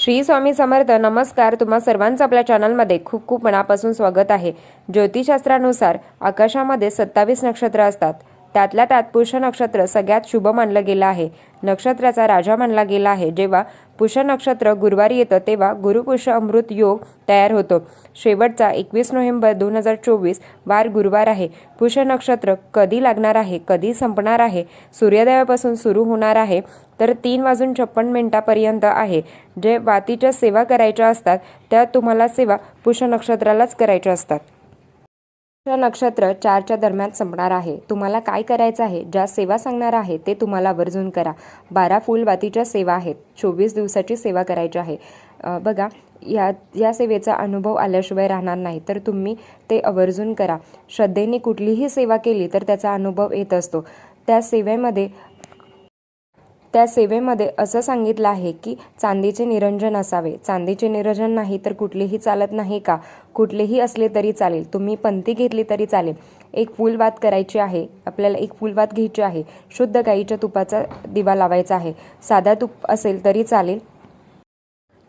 श्री स्वामी समर्थ नमस्कार. तुम्हा सर्वांचं आपल्या चॅनलमध्ये खूप खूप मनापासून स्वागत आहे. ज्योतिषशास्त्रानुसार आकाशामध्ये सत्तावीस नक्षत्र असतात. त्यातल्या त्यात पुष्य नक्षत्र सगळ्यात शुभ मानलं गेलं आहे. नक्षत्राचा राजा मानला गेला आहे. जेव्हा पुष्य नक्षत्र गुरुवारी येतं तेव्हा गुरुपुष अमृत योग तयार होतो. शेवटचा एकवीस नोव्हेंबर दोन हजार चोवीस वार गुरुवार आहे. पुष नक्षत्र कधी लागणार आहे? कधी संपणार आहे? सूर्योदयापासून सुरू होणार आहे. तर तीन वाजून छप्पन मिनिटापर्यंत आहे. जे वातीच्या सेवा करायच्या असतात त्या तुम्हाला सेवा पुष नक्षत्रालाच करायच्या असतात. नक्षत्र चारच्या दरम्यान संपणार आहे. तुम्हाला काय करायचं आहे? ज्या सेवा सांगणार आहे ते तुम्हाला आवर्जून करा. बारा फुलवातीच्या सेवा आहेत. चोवीस दिवसाची सेवा करायची आहे. बघा या या सेवेचा अनुभव आल्याशिवाय राहणार नाही. तर तुम्ही ते आवर्जून करा. श्रद्धेने कुठलीही सेवा केली तर त्याचा अनुभव येत असतो. त्या सेवेमध्ये त्या सेवेमध्ये असं सांगितलं आहे की चांदीचे निरंजन असावे. चांदीचे निरंजन नाही तर कुठलेही चालत नाही का? कुठलेही असले तरी चालेल. तुम्ही पंथी घेतली तरी चालेल. एक फुलवात करायची आहे. आपल्याला एक फुलवात घ्यायची आहे. शुद्ध गाईच्या तुपाचा दिवा लावायचा आहे. साधा तूप असेल तरी चालेल.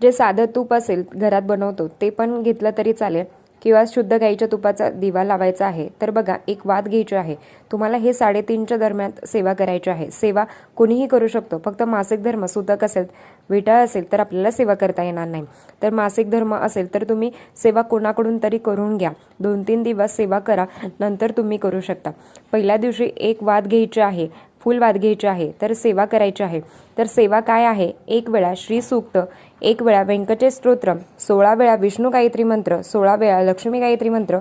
जे साधं तूप असेल घरात बनवतो ते पण घेतलं तरी चालेल. किंवा शुद्ध गाईच्या तुपाचा दिवा लावायचा आहे तर बघा एक वाद घ्यायची आहे. तुम्हाला हे साडेतीनच्या दरम्यान सेवा करायची आहे. सेवा कोणीही करू शकतो. फक्त मासिक धर्म सुतक असेल विटाळ असेल तर आपल्याला सेवा करता येणार नाही. तर मासिक धर्म असेल तर तुम्ही सेवा कोणाकडून तरी करून घ्या. दोन तीन दिवस सेवा करा नंतर तुम्ही करू शकता. पहिल्या दिवशी एक वाद घ्यायची आहे. फुलवाद घ्यायची आहे तर सेवा करायची आहे. तर सेवा काय आहे? एक वेळा श्री सूक्त एक वेळा व्यंकटेश स्तोत्र सोळा वेळा विष्णू गायत्री मंत्र सोळा वेळा लक्ष्मी गायत्री मंत्र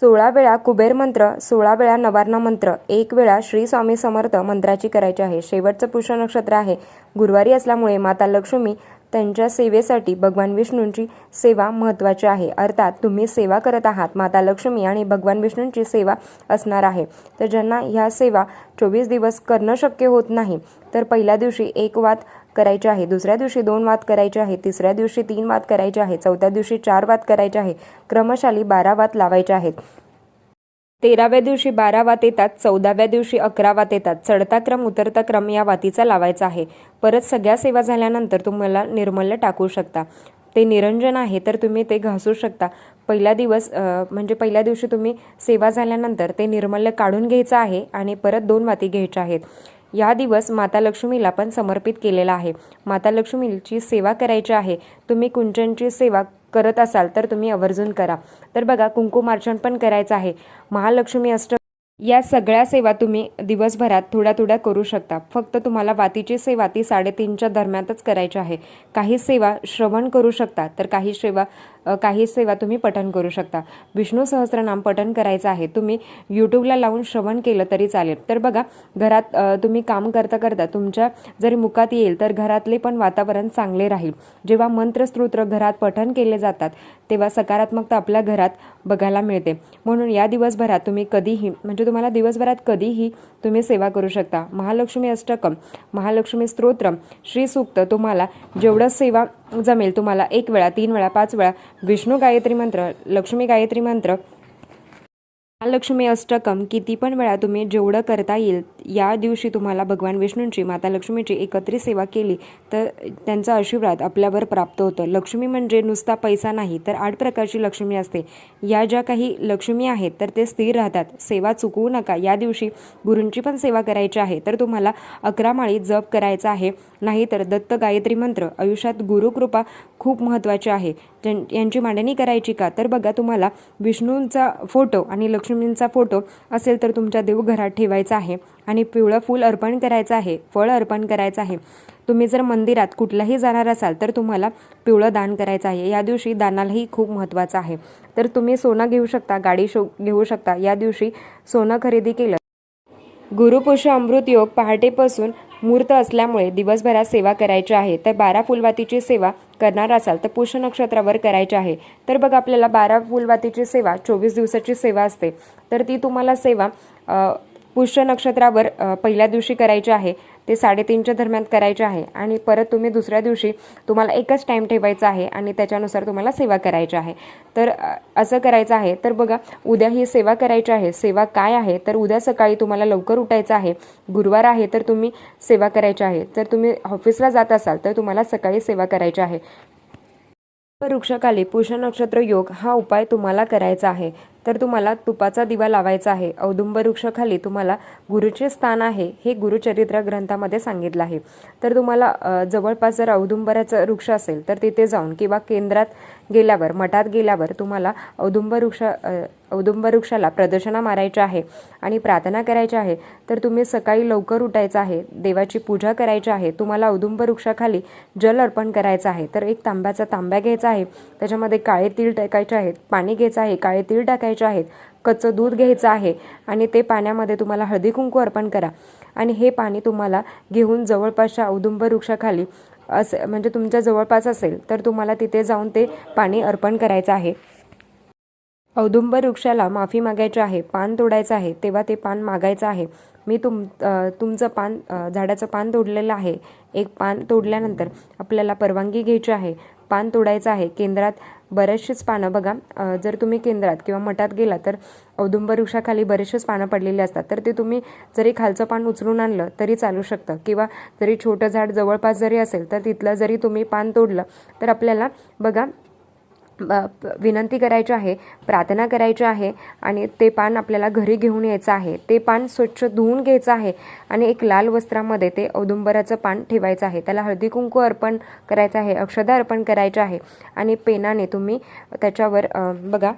सोळा वेळा कुबेर मंत्र सोळा वेळा नवारणा मंत्र एक वेळा श्री स्वामी समर्थ मंत्राची करायची आहे. शेवटचं पुष्य नक्षत्र आहे. गुरुवारी असल्यामुळे माता लक्ष्मी त्यांच्या सेवेसाठी भगवान विष्णूंची सेवा महत्त्वाची आहे. अर्थात तुम्ही सेवा करत आहात. माता लक्ष्मी आणि भगवान विष्णूंची सेवा असणार आहे. तर ज्यांना ह्या सेवा चोवीस दिवस करणं शक्य होत नाही तर पहिल्या दिवशी एक वाद करायचे आहे दुसऱ्या दिवशी दोन वाद करायचे आहे तिसऱ्या दिवशी तीन वाद करायचे आहे चौथ्या दिवशी चार वाद करायचे आहे. क्रमशाली बारा वाद लावायचे आहेत. तेराव्या दिवशी बारा वात येतात चौदाव्या दिवशी अकरा वात येतात. चढता क्रम उतरता क्रम या वातीचा लावायचा आहे. परत सगळ्या सेवा झाल्यानंतर तुम्हाला निर्मल्य टाकू शकता. ते निरंजन आहे तर तुम्ही ते घासू शकता. पहिला दिवस म्हणजे पहिल्या दिवशी तुम्ही सेवा झाल्यानंतर ते निर्मल्य काढून घ्यायचं आहे आणि परत दोन वाती घ्यायच्या आहेत. या दिवस माता लक्ष्मीला पण समर्पित केलेला आहे. माता लक्ष्मीची सेवा करायची आहे. तुम्ही कुंचनची सेवा करत असाल तर तुम्ही आवर्जून करा. तर बघा कुंकुमार्चन पण करायचं आहे. महालक्ष्मी अष्ट या सगळ्या सेवा तुम्ही दिवसभरात थोड्या थोड्या करू शकता. फक्त तुम्हाला वातीची सेवा ती साडेतीनच्या दरम्यानच करायची आहे. काही सेवा श्रवण करू शकता तर काही सेवा काही सेवा तुम्ही पठण करू शकता. विष्णू सहस्रनाम पठण करायचं आहे. तुम्ही यूट्यूबला लावून श्रवण केलं तरी चालेल. तर बघा घरात तुम्ही काम करता करता तुमच्या जरी मुखात येईल तर घरातले पण वातावरण चांगले राहील. जेव्हा मंत्रस्तोत्र घरात पठण केले जातात तेव्हा सकारात्मकता आपल्या घरात बघायला मिळते. म्हणून या दिवसभरात तुम्ही कधीही म्हणजे तुम्हाला दिवसभरात कधीही तुम्ही सेवा करू शकता. महालक्ष्मी अष्टकम महालक्ष्मी स्तोत्रम श्री सूक्त तुम्हाला जेवढं सेवा जमेल तुम्हाला एक वेळा तीन वेळा पाच वेळा विष्णू गायत्री मंत्र लक्ष्मी गायत्री मंत्र महालक्ष्मी अष्टकम किती पण वेळा तुम्ही जेवढं करता येईल या दिवशी तुम्हाला भगवान विष्णूंची माता लक्ष्मीची एकत्रित सेवा केली तर त्यांचा आशीर्वाद आपल्यावर प्राप्त होतं. लक्ष्मी म्हणजे नुसता पैसा नाही तर आठ प्रकारची लक्ष्मी असते. या ज्या काही लक्ष्मी आहेत तर ते स्थिर राहतात. सेवा चुकवू नका. या दिवशी गुरूंची पण सेवा करायची आहे तर तुम्हाला अकरा माळी जप करायचा आहे. नाहीतर दत्त गायत्री मंत्र आयुष्यात गुरुकृपा खूप महत्त्वाची आहे. ज्यां यांची मांडणी करायची का? तर बघा तुम्हाला विष्णूंचा फोटो आणि लक्ष्मी लक्ष्मींचा फोटो असेल तर तुमच्या देवघरात ठेवायचा आहे आणि पिवळं फूल अर्पण करायचं आहे फळ अर्पण करायचं आहे. तुम्ही जर मंदिरात कुठलाही जाणार असाल तर तुम्हाला पिवळं दान करायचं आहे. या दिवशी दानालाही खूप महत्त्वाचं आहे. तर तुम्ही सोनं घेऊ शकता गाडी शो घेऊ शकता. या दिवशी सोनं खरेदी केलं. गुरुपुष अमृत योग पहाटेपासून मूर्त असल्यामुळे दिवसभरात सेवा करायची आहे तर बारा फुलवातीची सेवा करणार असाल तर पुष्य नक्षत्रावर करायची आहे. तर बघा आपल्याला बारा फुलवातीची सेवा चोवीस दिवसाची सेवा असते. तर ती तुम्हाला सेवा पुष्य नक्षत्रावर पहिल्या दिवशी करायचे आहे ते साडेतीनच्या दरम्यान करायचे आहे आणि परत तुम्ही दुसऱ्या दिवशी तुम्हाला एकच टाईम ठेवायचा आहे आणि त्याच्यानुसार तुम्हाला सेवा करायची आहे. तर असं करायचं आहे. तर बघा उद्या ही सेवा करायची आहे. सेवा काय आहे? तर उद्या सकाळी तुम्हाला लवकर उठायचं आहे. गुरुवार आहे तर तुम्ही सेवा करायची आहे. तर तुम्ही ऑफिसला जात असाल तर तुम्हाला सकाळी सेवा करायची आहे. वृक्षकाली पुष नक्षत्र योग हा उपाय तुम्हाला करायचा आहे. तर तुम्हाला तुपाचा दिवा लावायचा आहे. औदुंब वृक्षाखाली तुम्हाला गुरुचे स्थान आहे हे गुरुचरित्र ग्रंथामध्ये सांगितलं आहे. तर तुम्हाला जवळपास जर औदुंबराचं वृक्ष असेल तर तिथे जाऊन किंवा केंद्रात गेल्यावर मठात गेल्यावर तुम्हाला औदुंब वृक्ष औदुंब वृक्षाला प्रदर्शना मारायची आहे आणि प्रार्थना करायची आहे. तर तुम्ही सकाळी लवकर उठायचं आहे देवाची पूजा करायची आहे तुम्हाला औदुंब वृक्षाखाली जल अर्पण करायचं आहे. तर एक तांब्याचा तांब्या घ्यायचा आहे त्याच्यामध्ये काळे तीळ टाकायचे आहेत पाणी घ्यायचं आहे काळे तीळ टाकायचे आहेत. कच्चं दूध घ्यायचं आहे आणि ते पाण्यामध्ये तुम्हाला हळदी कुंकू अर्पण करा. आणि हे पाणी तुम्हाला घेऊन जवळपासच्या औदुंब वृक्षाखाली असे म्हणजे तुमच्या जवळपास असेल तर तुम्हाला तिथे जाऊन ते पाणी अर्पण करायचं आहे. औदुंब वृक्षाला माफी मागायची आहे पान तोडायचं आहे तेव्हा ते पान मागायचं आहे. मी तुम तुमचं पान झाडाचं पान तोडलेलं आहे. एक पान तोडल्यानंतर आपल्याला परवानगी घ्यायची आहे. पान तोडायचं आहे. केंद्रात बरेचशीच पानं बघा जर तुम्ही केंद्रात किंवा मठात गेला तर औदुंब वृक्षाखाली बरेचसेच पानं पडलेली असतात. तर ते तुम्ही जरी खालचं पान उचलून आणलं तरी चालू शकतं. किंवा जरी छोटं झाड जवळपास जरी असेल तर तिथलं जरी तुम्ही पान तोडलं तर आपल्याला बघा विनंती करायची आहे प्रार्थना करायची आहे आणि ते पान आपल्याला घरी घेऊन यायचं आहे. ते पान स्वच्छ धुवून घ्यायचं आहे आणि एक लाल वस्त्रामध्ये ते औदुंबराचं पान ठेवायचं आहे. त्याला हळदी कुंकू अर्पण करायचं आहे अक्षदा अर्पण करायचं आहे आणि पेनाने तुम्ही त्याच्यावर बघा.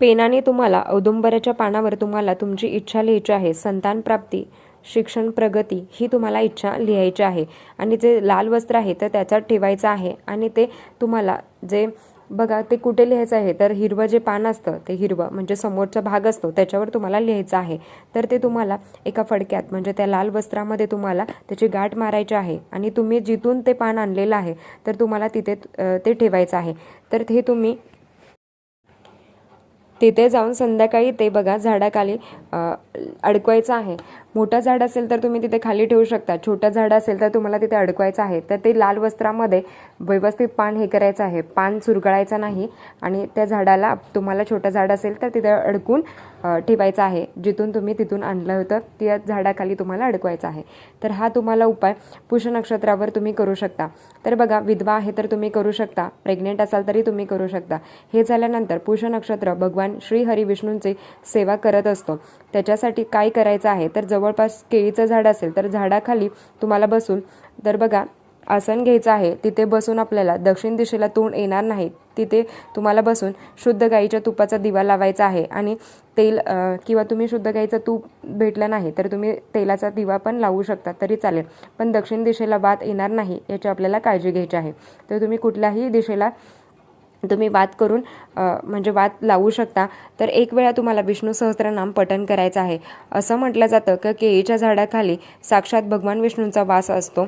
पेनाने तुम्हाला औदुंबराच्या पानावर तुम्हाला तुमची इच्छा लिहायची आहे. संतान प्राप्ती शिक्षण प्रगती ही तुम्हाला इच्छा लिहायची आहे. आणि जे लाल वस्त्र आहे तर त्याच्यात ठेवायचं आहे आणि ते तुम्हाला जे बघा ते कुठे लिहायचं आहे? तर हिरवं जे पान असतं ते हिरवं म्हणजे समोरचा भाग असतो त्याच्यावर तुम्हाला लिहायचं आहे. तर ते तुम्हाला एका फडक्यात म्हणजे त्या लाल वस्त्रामध्ये तुम्हाला त्याची गाठ मारायची आहे आणि तुम्ही जिथून ते पान आणलेलं आहे तर तुम्हाला तिथे ते ठेवायचं आहे. तर हे तुम्ही तिथे जाऊन संध्याकाळी ते बघा झाडाखाली अडकवायचं आहे. मोठं झाड असेल तर तुम्ही तिथे खाली ठेवू शकता. छोटं झाड असेल तर तुम्हाला तिथे अडकवायचं आहे. तर ते लाल वस्त्रामध्ये व्यवस्थित पान हे करायचं आहे. पान चुरगळायचं नाही आणि त्या झाडाला तुम्हाला छोटं झाड असेल तर तिथे अडकून ठेवायचं आहे. जिथून तुम्ही तिथून आणलं होतं त्या झाडाखाली तुम्हाला अडकवायचं आहे. तर हा तुम्हाला उपाय पुष नक्षत्रावर तुम्ही करू शकता. तर बघा विधवा आहे तर तुम्ही करू शकता. प्रेग्नेंट असाल तरी तुम्ही करू शकता. हे झाल्यानंतर पुष नक्षत्र भगवान श्री हरीविष्णूंची सेवा करत असतो. त्याच्यासाठी काय करायचं आहे? तर जवळपास केळीचं झाड असेल तर झाडाखाली तुम्हाला बसून तर बघा आसन घ्यायचं आहे. तिथे बसून आपल्याला दक्षिण दिशेला तोंड येणार नाही. तिथे तुम्हाला बसून शुद्ध गाईच्या तुपाचा दिवा लावायचा आहे आणि तेल किंवा तुम्ही शुद्ध गाईचं तूप भेटलं नाही तर तुम्ही तेलाचा दिवा पण लावू शकता तरी चालेल. पण दक्षिण दिशेला वात येणार नाही याची आपल्याला काळजी घ्यायची आहे. तर तुम्ही कुठल्याही दिशेला तुम्ही वाद करून म्हणजे वाद लावू शकता. तर एक वेळा तुम्हाला विष्णू सहस्त्रनाम पठण करायचं आहे. असं म्हटलं जातं की केळीच्या झाडाखाली साक्षात भगवान विष्णूंचा वास असतो.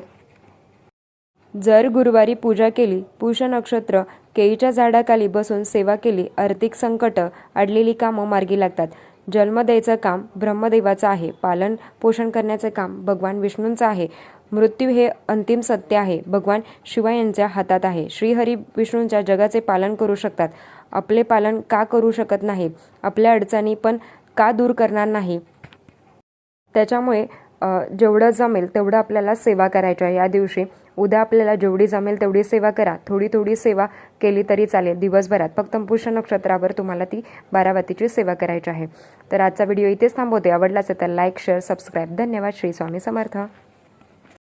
जर गुरुवारी पूजा केली पुष नक्षत्र केळीच्या झाडाखाली बसून सेवा केली आर्थिक संकट अडलेली कामं मार्गी लागतात. जन्म द्यायचं काम ब्रह्मदेवाचं आहे. पालन पोषण करण्याचे काम भगवान विष्णूंचं आहे. मृत्यू हे अंतिम सत्य आहे. भगवान शिवा यांच्या हातात आहे. श्रीहरी विष्णूंच्या जगाचे पालन करू शकतात. आपले पालन का करू शकत नाही? आपल्या अडचणी पण का दूर करणार नाही? त्याच्यामुळे जेवढं जमेल तेवढं आपल्याला सेवा करायची आहे. या दिवशी उद्या आपल्याला जेवढी जमेल तेवढी सेवा करा. थोडी थोडी सेवा केली तरी चालेल. दिवसभरात फक्त पुष्य नक्षत्रावर तुम्हाला ती बारावातीची सेवा करायची आहे. तर आजचा व्हिडिओ इथेच थांबवते. आवडला असेल तर लाईक शेअर सबस्क्राईब. धन्यवाद. श्री स्वामी समर्थ.